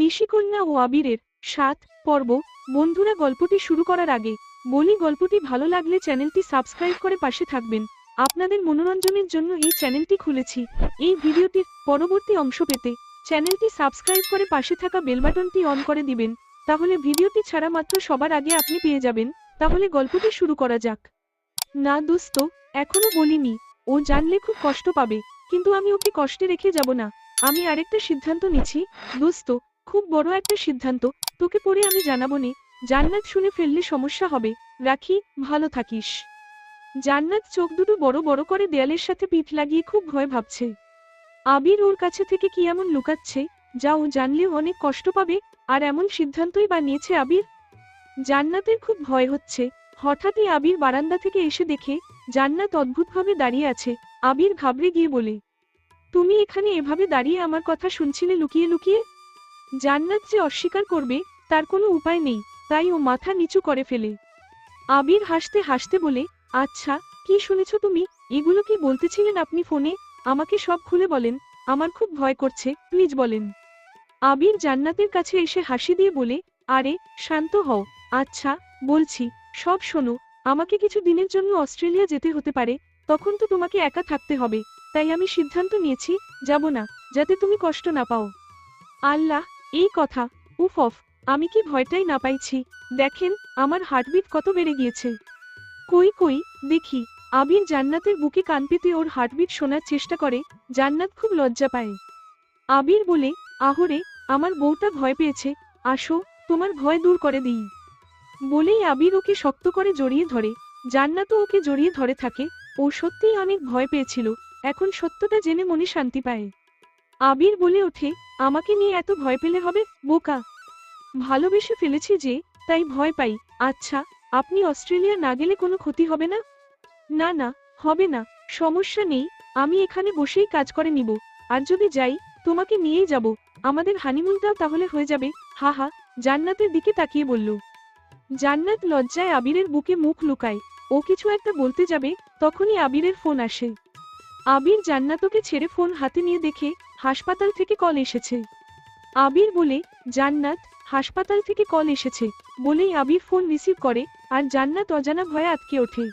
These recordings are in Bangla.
নিশিকন্যা ও আবিরের সাত পর্ব। বন্ধুরা, গল্পটি শুরু করার আগে বলি, গল্পটি ভালো লাগলে চ্যানেলটি সাবস্ক্রাইব করে পাশে থাকবেন। আপনাদের মনোরঞ্জনের জন্য এই চ্যানেলটি খুলেছি। এই ভিডিওটির পরবর্তী অংশ পেতে চ্যানেলটি সাবস্ক্রাইব করে পাশে থাকা বেল বাটনটি অন করে দিবেন। তাহলে ভিডিওটি ছাড়া মাত্র সবার আগে আপনি পেয়ে যাবেন। তাহলে গল্পটি শুরু করা যাক। না দোস্ত, এখনও বলিনি। ও জানলে খুব কষ্ট পাবে, কিন্তু আমি ওকে কষ্টে রেখে যাব না। আমি আরেকটা সিদ্ধান্ত নিচ্ছি। দোস্ত খুব বড় একটা সিদ্ধান্ত। তোকে পরে আমি জানাব নে জান্নাত শুনে ফেললে সমস্যা হবে। রাখি, ভালো থাকিস। জান্নাত চোখ দুটো বড় বড় করে দেয়ালের সাথে পিঠ লাগিয়ে খুব ভয় ভাবছে। আবির ওর কাছে থেকে কি এমন লুকাচ্ছে, যা ও জানলেও অনেক কষ্ট পাবে, আর এমন সিদ্ধান্তই বা নিয়েছে আবির? জান্নাতের খুব ভয় হচ্ছে। হঠাৎই আবির বারান্দা থেকে এসে দেখে, জান্নাত অদ্ভুতভাবে দাঁড়িয়ে আছে। আবির ঘাবড়ে গিয়ে বলে, তুমি এখানে এভাবে দাঁড়িয়ে আমার কথা শুনছিলে লুকিয়ে লুকিয়ে? জান্নাত যে অস্বীকার করবে, তার কোনো উপায় নেই, তাই ও মাথা নিচু করে ফেলে। আবির হাসতে হাসতে বলে আচ্ছা কি শুনেছ তুমি? এগুলো কি বলতেছিলেন আপনি ফোনে? আমাকে সব খুলে বলেন, আমার খুব ভয় করছে, প্লিজ বলেন। আবির জান্নাতের কাছে এসে হাসি দিয়ে বলে, আরে, শান্ত হও। আচ্ছা বলছি, সব শোনো, আমাকে কিছু দিনের জন্য অস্ট্রেলিয়া যেতে হতে পারে, তখন তো তোমাকে একা থাকতে হবে, তাই আমি সিদ্ধান্ত নিয়েছি, যাব না, যাতে তুমি কষ্ট না পাও। আল্লাহ এই কথা। উফ অফ আমি কি ভয়টাই না পাইছি। দেখেন, আমার হার্টবিট কত বেড়ে গিয়েছে। কই কই, দেখি। আবির জান্নাতের বুকে কান পেতে ওর হার্টবিট শোনার চেষ্টা করে, জান্নাত খুব লজ্জা পায়। আবির বলে, আহরে, আমার বউটা ভয় পেয়েছে। আসো, তোমার ভয় দূর করে দিই। বলেই আবির ওকে শক্ত করে জড়িয়ে ধরে। জান্নাতও ওকে জড়িয়ে ধরে থাকে। ও সত্যিই অনেক ভয় পেয়েছিল। এখন সত্যটা জেনে মনে শান্তি পায়। আবির বলে ওঠে, আমাকে নিয়ে এত ভয় পেলে হবে, বোকা। ভালোবেসে ফেলেছি যে, তাই ভয় পাই। আচ্ছা আপনি অস্ট্রেলিয়া না গেলে কোনো ক্ষতি হবে না? না না, হবে না, সমস্যা নেই, আমি এখানে বসেই কাজ করে নিব। আর যদি যাই, তোমাকে নিয়েই যাব। আমাদের হানিমুনটাও তাহলে হয়ে যাবে। হা হা, জান্নাতের দিকে তাকিয়ে বলল। জান্নাত লজ্জায় আবিরের বুকে মুখ লুকায়। ও কিছু একটা বলতে যাবে, তখনই আবিরের ফোন আসে। আবির জান্নাতকে ছেড়ে ফোন হাতে নিয়ে দেখে হাসপাতাল থেকে কল এসেছে। আবির বলে, জান্নাত, হাসপাতাল থেকে কল এসেছে। বলেই আবির ফোন রিসিভ করে, আর জান্নাত অজানা ভয়ে আটকে ওঠে।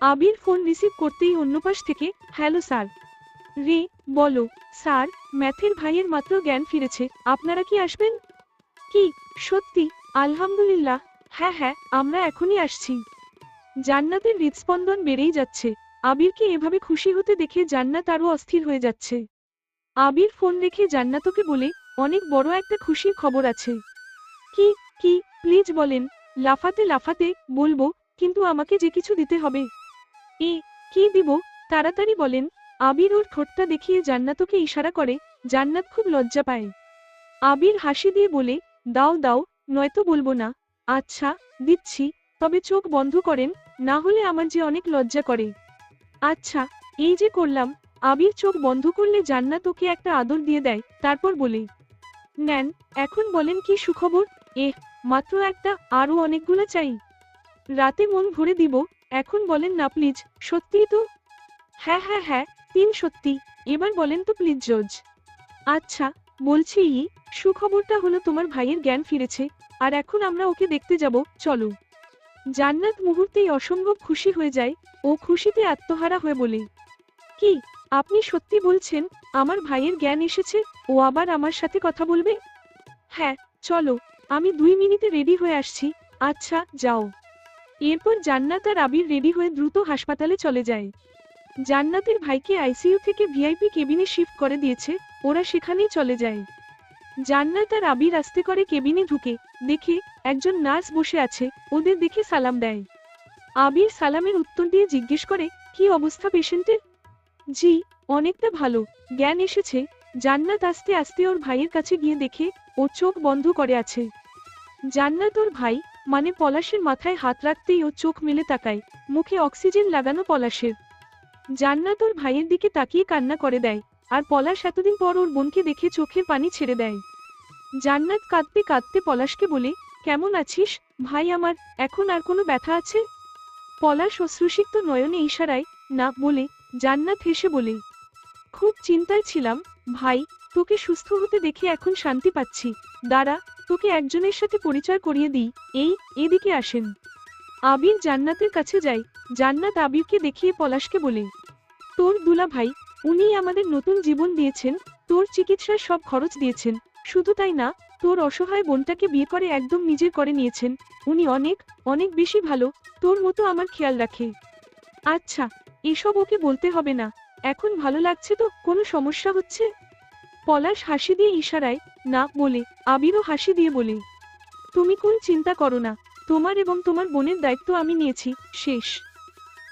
আবির ফোন রিসিভ করতেই অন্য পাশ থেকে, হ্যালো স্যার। রে, বলো, স্যার, ম্যাথের ভাইয়ের মাত্র জ্ঞান ফিরেছে, আপনারা কি আসবেন? কি? সত্যি? আলহামদুলিল্লাহ। হ্যাঁ হ্যাঁ আমরা এখনই আসছি। জান্নাতের হৃদস্পন্দন বেড়েই যাচ্ছে। আবিরকে এভাবে খুশি হতে দেখে জান্নাত আরও অস্থির হয়ে যাচ্ছে। আবির ফোন রেখে জান্নাতকে বলে, অনেক বড় একটা খুশির খবর আছে। কি কি প্লিজ বলেন। লাফাতে লাফাতে বলব, কিন্তু আমাকে যে কিছু দিতে হবে। এ, কি দিব? তাড়াতাড়ি বলেন। আবির ওর ঠোঁটটা দেখিয়ে জান্নাতকে ইশারা করে, জান্নাত খুব লজ্জা পায়। আবির হাসি দিয়ে বলে, দাও দাও, নয়তো বলব না। আচ্ছা দিচ্ছি, তবে চোখ বন্ধ করেন, না হলে আমার যে অনেক লজ্জা করে। আচ্ছা এই যে করলাম আবির চোখ বন্ধ করলে জান্নাত ওকে একটা আদর দিয়ে দেয়, তারপর বলে, নেন, এখন বলেন কি সুখবর? এ মাত্র একটা, আরও অনেকগুলো চাই। রাতে মন ভরে দিব, এখন বলেন না প্লিজ, সত্যিই তো? হ্যাঁ হ্যাঁ হ্যাঁ তিন সত্যি, এবার বলেন তো প্লিজ জজ। আচ্ছা বলছি ই, সুখবরটা হলো তোমার ভাইয়ের জ্ঞান ফিরেছে, আর এখন আমরা ওকে দেখতে যাব, চলো। জান্নাত মুহূর্তেই অসম্ভব খুশি হয়ে যায়, ও খুশিতে আত্মহারা হয়ে বলে, কি আপনি সত্যি বলছেন, আমার ভাইয়ের জ্ঞান এসেছে, ও আবার আমার সাথে কথা বলবে? হ্যাঁ চলো, আমি দুই মিনিটে রেডি হয়ে আসছি আচ্ছা যাও। এরপর জান্নাত আর আবির রেডি হয়ে দ্রুত হাসপাতালে চলে যায়। জান্নাতের ভাইকে আইসিইউ থেকে ভিআইপি কেবিনে শিফট করে দিয়েছে, ওরা সেখানেই চলে যায়। জান্নাত আর আবির আস্তে করে কেবিনে ঢুকে, দেখে একজন নার্স বসে আছে, ওদের দেখে সালাম দেয়। আবির সালামের উত্তর দিয়ে জিজ্ঞেস করে, কি অবস্থা পেশেন্টের? জি, অনেকটা ভালো। জ্ঞান এসেছে। জান্নাত আস্তে আস্তে ওর ভাইয়ের কাছে গিয়ে দেখে ও চোখ বন্ধ করে আছে। জান্নাত ওর ভাই মানে পলাশের মাথায় হাত রাখতেই ও চোখ মেলে তাকায়। মুখে অক্সিজেন লাগানো পলাশের। জান্নাত ওর ভাইয়ের দিকে তাকিয়ে কান্না করে দেয়। আর পলাশ এতদিন পর ওর বোনকে দেখে চোখের পানি ছেড়ে দেয়। জান্নাত কাঁদতে কাঁদতে পলাশকে বলে, কেমন আছিস? ভাই আমার, এখন আর কোনো ব্যথা আছে? পলাশ অশ্রুসিক্ত নয়নে ইশারায়, না, বলে জান্নাত হেসে বলে, খুব চিন্তায় ছিলাম, ভাই, তোকে সুস্থ হতে দেখে এখন শান্তি পাচ্ছি। দাঁড়া, তোকে একজনের সাথে পরিচয় করিয়ে দিই। এই, এদিকে আসেন। আবির জান্নাতের কাছে যাই জান্নাত আবিরকে দেখিয়ে পলাশকে বলে, তোর দুলা ভাই উনি আমাদের নতুন জীবন দিয়েছেন, তোর চিকিৎসার সব খরচ দিয়েছেন। শুধু তাই না, তোর অসহায় বোনটাকে বিয়ে করে একদম নিজের করে নিয়েছেন। উনি অনেক অনেক বেশি ভালো, তোর মতো আমার খেয়াল রাখে। আচ্ছা এসব ওকে বলতে হবে না। এখন ভালো লাগছে তো, কোনো সমস্যা হচ্ছে? পলাশ হাসি দিয়ে ইশারায়, না, বলে, আবিরও হাসি দিয়ে বলে, তুমি কোন চিন্তা করো না, তোমার এবং তোমার বোনের দায়িত্ব আমি নিয়েছি, শেষ।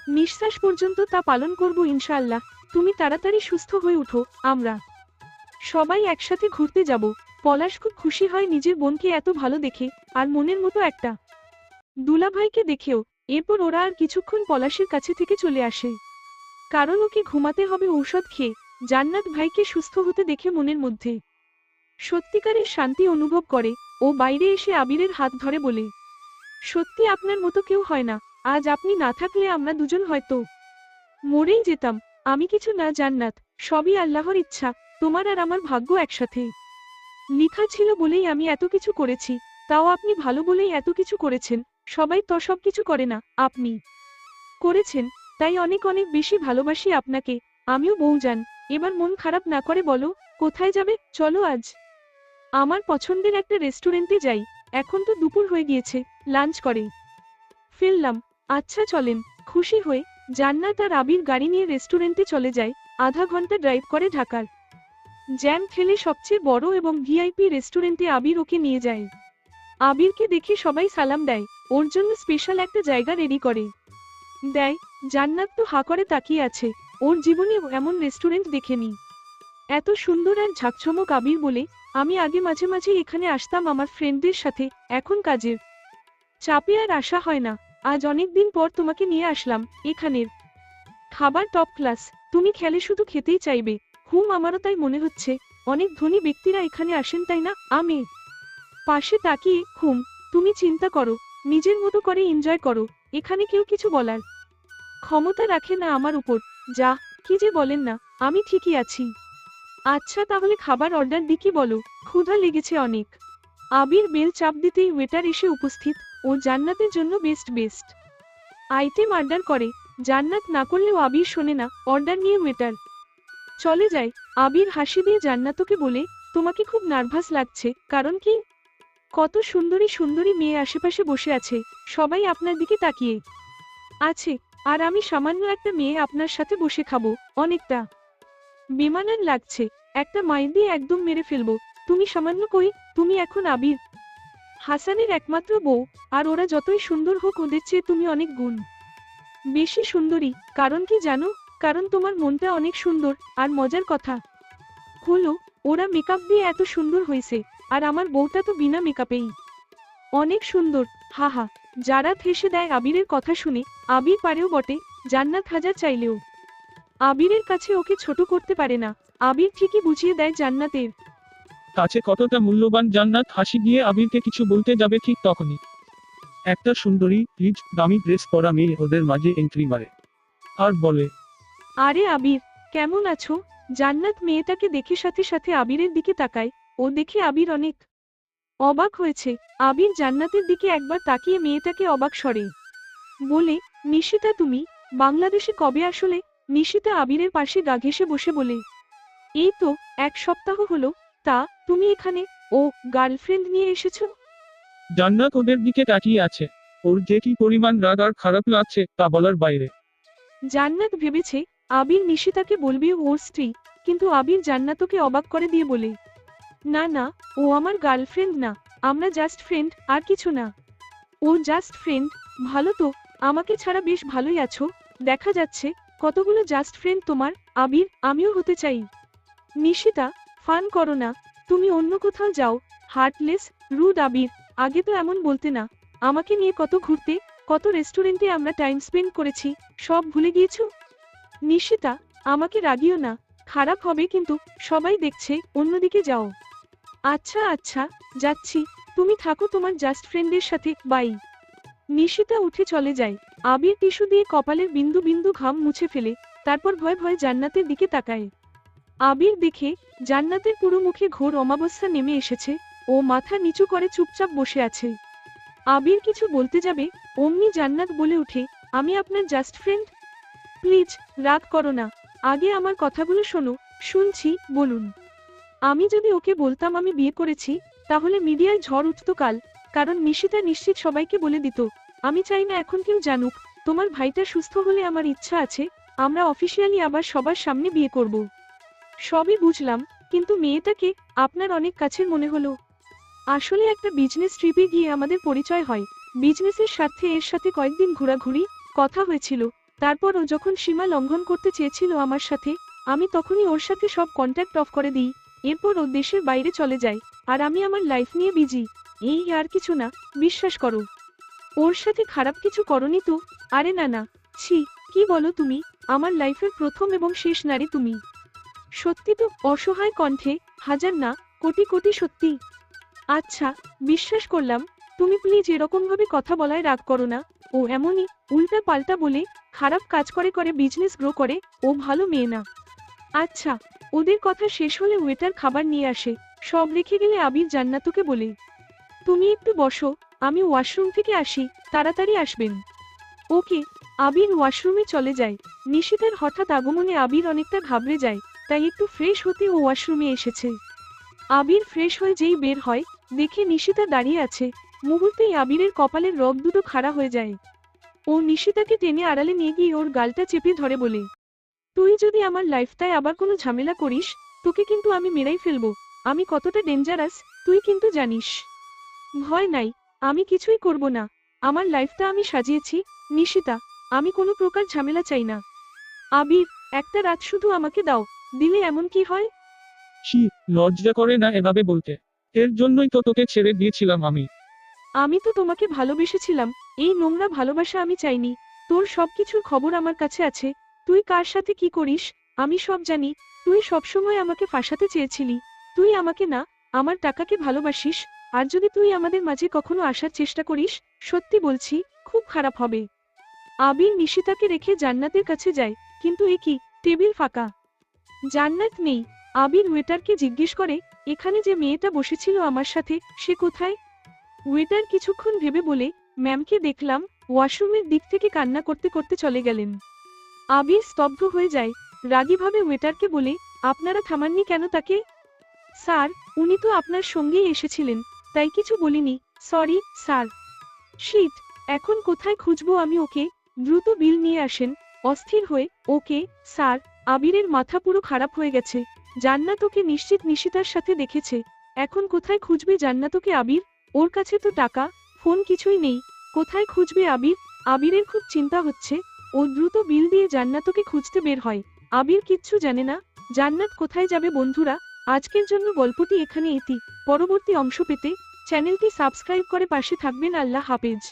নিঃশ্বাস পর্যন্ত তা পালন করব ইনশাল্লাহ তুমি তাড়াতাড়ি সুস্থ হয়ে উঠো, আমরা সবাই একসাথে ঘুরতে যাব। পলাশ খুব খুশি হয় নিজের বোনকে এত ভালো দেখে, আর মনের মতো একটা দুলাভাইকে দেখেও এরপর ওরা আর কিছুক্ষণ পলাশের কাছে থেকে চলে আসে। কারণ ওকে ঘুমাতে হবে ঔষধ খেয়ে, জান্নাত ভাইকে সুস্থ হতে দেখে মনের মধ্যে। সত্যিকারের শান্তি অনুভব করে, ও বাইরে এসে আবিরের হাত ধরে বলে, সত্যি আপনার মতো কেউ হয় না, আজ আপনি না থাকলে আমরা দুজন হয়তো মরেই যেতাম, আমি কিছু না জান্নাত, সবই আল্লাহর ইচ্ছা, তোমার আর আমার ভাগ্য একসাথে। লিখা ছিল বলেই আমি এত কিছু করেছি, তাও আপনি ভালো বলেই এত কিছু করেছেন সবাই তো সব কিছু করে না, আপনি। করেছেন, তাই অনেক অনেক বেশি ভালোবাসি আপনাকে, আমিও বউ যান এবার মন খারাপ না করে বলো, কোথায় যাবে, চলো আজ। আমার পছন্দের একটা রেস্টুরেন্টে যাই, এখন তো দুপুর হয়ে গিয়েছে, লাঞ্চ করে। ফেললাম আচ্ছা চলেন, খুশি হয়ে, জান্নাত আর আবির গাড়ি নিয়ে রেস্টুরেন্টে চলে যায় আধা ঘণ্টা ড্রাইভ করে ঢাকার। জ্যাম ঠেলে সবচেয়ে বড় এবং ভিআইপি রেস্টুরেন্টে আবির ওকে নিয়ে যায়। আবিরকে দেখে সবাই সালাম দেয় ওর জন্য স্পেশাল একটা জায়গা রেডি করে। দেয়, জান্নাত তো হা করে তাকিয়ে আছে। ওর জীবনে এমন রেস্টুরেন্ট দেখেনি। এত সুন্দর আর ঝাঁকঝমক আবির বলে আমি আগে মাঝে মাঝে এখানে আসতাম আমার ফ্রেন্ডদের সাথে, এখন কাজের। চাপে আর আসা হয় না। আজ অনেক দিন পর তোমাকে নিয়ে আসলাম, এখানের। খাবার টপ ক্লাস তুমি খেলে শুধু খেতেই চাইবে। হুম আমারও তাই মনে হচ্ছে। অনেক ধনী ব্যক্তিরা এখানে আসেন তাই না? আমি। পাশে তাকিয়ে হুম তুমি চিন্তা করো। নিজের মতো করে এনজয় করো, এখানে কেউ কিছু বলার ক্ষমতা রাখে না আমার উপর। যা, কি যে বলেন না, আমি ঠিকই আছি। আচ্ছা তাহলে খাবার অর্ডার দি কি বলো? ক্ষুধা লেগেছে অনেক। আবির বেল চাপ দিতেই ওয়েটার এসে উপস্থিত, ও জান্নাতের জন্য বেস্ট বেস্ট আইটেম অর্ডার করে। জান্নাত না করলেও আবির শোনে না অর্ডার নিয়ে ওয়েটার চলে যায়, আবির হাসি দিয়ে জান্নাতকে বলে, তোমাকে খুব নার্ভাস লাগছে, কারণ কি? কত সুন্দরী সুন্দরী মেয়ে আশেপাশে বসে আছে, সবাই আপনার দিকে তাকিয়ে। আছে, আর আমি সামান্য একটা মেয়ে আপনার সাথে বসে খাব, অনেকটা। বেমানান লাগছে, একটা মাই দিয়ে একদম মেরে ফেলব, তুমি সামান্য কই, তুমি এখন আবির। হাসানের একমাত্র বউ, আর ওরা যতই সুন্দর হোক ওদের চেয়ে তুমি অনেক গুণ। বেশি সুন্দরী, কারণ কি জানো? কারণ তোমার মনটা অনেক সুন্দর, আর মজার কথা। হলো, ওরা মেকআপ দিয়ে এত সুন্দর হয়েছে আর আমার বউটা তো বিনা মেকআপেই। অনেক সুন্দর হা হা। যারা থেসে দেয় আবিরের কথা শুনে আবির পারেও বটে জান্নাত হাজার চাইলেও। আবিরের কাছে ওকে ছোট করতে পারে না আবির ঠিকই বুঝিয়ে দেয় জান্নাতের। কাছে কতটা মূল্যবান জান্নাত হাসি দিয়ে আবিরকে কিছু বলতে যাবে ঠিক তখনই। একটা সুন্দরী রিচ দামি ড্রেস পরা মেয়ে ওদের মাঝে এন্ট্রি মারে। আর বলে আরে আবির কেমন আছো? জান্নাত মেয়েটাকে দেখে সাথে সাথে আবিরের দিকে তাকায় ও দেখে আবির অনেক অবাক হয়েছে। আবির জান্নাতের দিকে একবার তাকিয়ে মেয়েটাকে অবাক সরে বলে নিশিতা তুমি বাংলাদেশে কবে আসলে? নিশিতা আবিরের পাশে গা ঘেসে বসে বলে এই তো এক সপ্তাহ হলো। তা তুমি এখানে? ও গার্লফ্রেন্ড নিয়ে এসেছ? জান্নাত ওদের দিকে তাকিয়ে আছে। ওর যে কি পরিমাণ রাগ আর খারাপ লাগছে তা বলার বাইরে। জান্নাত ভেবেছে আবির নিশিতাকে বলবে ওর স্ত্রী। কিন্তু আবির জান্নাতকে অবাক করে দিয়ে বলে না না, ও আমার গার্লফ্রেন্ড না, আমরা জাস্ট ফ্রেন্ড আর কিছু না। ও জাস্ট ফ্রেন্ড ভালো তো, আমাকে ছাড়া বেশ ভালোই আছো, দেখা যাচ্ছে, কতগুলো জাস্ট ফ্রেন্ড তোমার, আবির, আমিও হতে চাই। নিশিতা, ফান করো না, তুমি অন্য কোথাও যাও হার্টলেস রুড আবির, আগে তো এমন বলতে না, আমাকে নিয়ে কত ঘুরতে, কত রেস্টুরেন্টে আমরা টাইম স্পেন্ড করেছি, সব ভুলে গিয়েছো? নিশিতা, আমাকে রাগিও না, খারাপ হবে কিন্তু, সবাই দেখছে, অন্যদিকে যাও। আচ্ছা আচ্ছা যাচ্ছি। তুমি থাকো তোমার জাস্ট ফ্রেন্ডের সাথে বাই নিশিতা উঠে চলে যায়। আবির টিস্যু দিয়ে কপালের বিন্দু বিন্দু ঘাম মুছে ফেলে, তারপর ভয় ভয় জান্নাতের দিকে তাকায়। আবির দেখে জান্নাতের পুরো মুখে ঘোর অমাবস্যা নেমে এসেছে ও মাথা নিচু করে চুপচাপ বসে আছে। আবির কিছু বলতে যাবে, অমনি জান্নাত বলে উঠে আমি আপনার জাস্ট ফ্রেন্ড প্লিজ রাগ করো না। আগে আমার কথাগুলো শোনো, শুনছি, বলুন। আমি যদি ওকে বলতাম আমি বিয়ে করেছি, তাহলে মিডিয়ায় ঝড় উঠত কাল, কারণ নিশিতা নিশ্চিত সবাইকে বলে দিত, আমি চাই না এখন কেউ জানুক, তোমার ভাইটা সুস্থ হলে আমার ইচ্ছা আছে, আমরা অফিসিয়ালি আবার সবার সামনে বিয়ে করব। সবই বুঝলাম, কিন্তু মেয়েটাকে আপনার অনেক কাছের মনে হলো। আসলে একটা বিজনেস ট্রিপে গিয়ে আমাদের পরিচয় হয়। বিজনেসের স্বার্থে এর সাথে কয়েকদিন ঘোরাঘুরি, কথা হয়েছিল। তারপর ও যখন সীমা লঙ্ঘন করতে চেয়েছিল আমার সাথে, আমি তখনই ওর সাথে সব কন্ট্যাক্ট অফ করে দিই। এরপর ও দেশের বাইরে চলে যায়। আর আমি আমার লাইফ নিয়ে বিজি এই আর কিছু না, বিশ্বাস করো। ওর সাথে খারাপ কিছু করনি তো? আরে না না। ছি, কি বলো তুমি? আমার লাইফের প্রথম এবং শেষ নারী তুমি। সত্যি তো, অসহায় কণ্ঠে, হাজার না, কোটি কোটি সত্যি। আচ্ছা বিশ্বাস করলাম। তুমি প্লিজ এরকম ভাবে কথা বলায় রাগ করো না। ও এমনই, উল্টা পাল্টা বলে, খারাপ কাজ করে করে বিজনেস গ্রো করে, ও ভালো মেয়ে না। আচ্ছা ওদের কথা শেষ হলে ওয়েটার খাবার নিয়ে আসে। সব রেখে গেলে আবির জান্নাতুকে বলে, তুমি একটু বসো, আমি ওয়াশরুম থেকে আসি, তাড়াতাড়ি আসবেন। ওকে, আবির ওয়াশরুমে চলে যায়। নিশিতার হঠাৎ আগমনে আবির অনেকটা ঘাবড়ে যায়, তাই একটু ফ্রেশ হতে ও ওয়াশরুমে এসেছে। আবির ফ্রেশ হয়ে যেই বের হয়, দেখে নিশিতা দাঁড়িয়ে আছে। মুহূর্তেই আবিরের কপালের রগ দুটো খাড়া হয়ে যায়। ও নিশিতাকে টেনে আড়ালে নিয়ে গিয়ে ওর গালটা চেপে ধরে বলে তুই যদি আমার লাইফটায় আবার কোনো ঝামেলা করিস তোকে কিন্তু আমি মেরাই ফেলব। আমি কতটা ডেঞ্জারাস তুই কিন্তু জানিস। ভয় নাই আমি কিছুই করব না। আমার লাইফটা আমি সাজিয়েছি নিশিতা আমি কোনো প্রকার ঝামেলা চাই না। আবির একটা রাত শুধু আমাকে দাও দিলে এমন কি হয়? ছি লজ্জা করে না এভাবে বলতে। এর জন্যই তো তোকে ছেড়ে দিয়েছিলাম আমি। আমি তো তোমাকে ভালোবেসেছিলাম এই নোংরা ভালোবাসা আমি চাইনি। তোর সবকিছুর খবর আমার কাছে আছে তুই কার সাথে কি করিস? আমি সব জানি। তুই সবসময় আমাকে ফাঁসাতে চেয়েছিলি। তুই আমাকে না, আমার টাকাকে ভালোবাসিস। আর যদি তুই আমাদের মাঝে কখনো আসার চেষ্টা করিস, সত্যি বলছি, খুব খারাপ হবে। আবির নিশিতাকে রেখে জান্নাতের কাছে যায়। কিন্তু এ কি? টেবিল ফাঁকা। জান্নাত নেই। আবির ওয়েটারকে জিজ্ঞেস করে, এখানে যে মেয়েটা বসেছিল আমার সাথে, সে কোথায়? ওয়েটার কিছুক্ষণ ভেবে বলে, ম্যামকে দেখলাম। ওয়াশরুমের দিক থেকে কান্না করতে করতে চলে গেলেন। আবির স্তব্ধ হয়ে যায়। রাগীভাবে ওয়েটারকে বলে, আপনারা থামাননি কেন তাকে? স্যার, উনি তো আপনার সঙ্গেই এসেছিলেন, তাই কিছু বলিনি। Sorry, sir. শীত এখন কোথায় খুঁজবো আমি ওকে? দ্রুত বিল নিয়ে আসেন। অস্থির হয়ে, ওকে? স্যার, আবিরের মাথা পুরো খারাপ হয়ে গেছে। জান্নাত ওকে নিশ্চিত নিশিতার সাথে দেখেছে। এখন কোথায় খুঁজবে জান্নাতকে আবির? ওর কাছে তো টাকা, ফোন কিছুই নেই। কোথায় খুঁজবে আবির? আবিরের খুব চিন্তা হচ্ছে। ও দ্রুত বিল দিয়ে জান্নাতকে খুঁজতে বের হয়। আবির কিচ্ছু জানে না, জান্নাত কোথায় যাবে বন্ধুরা? আজকের জন্য গল্পটি এখানে এতি পরবর্তী অংশ পেতে চ্যানেলটি সাবস্ক্রাইব করে পাশে থাকবেন। আল্লাহ হাফেজ।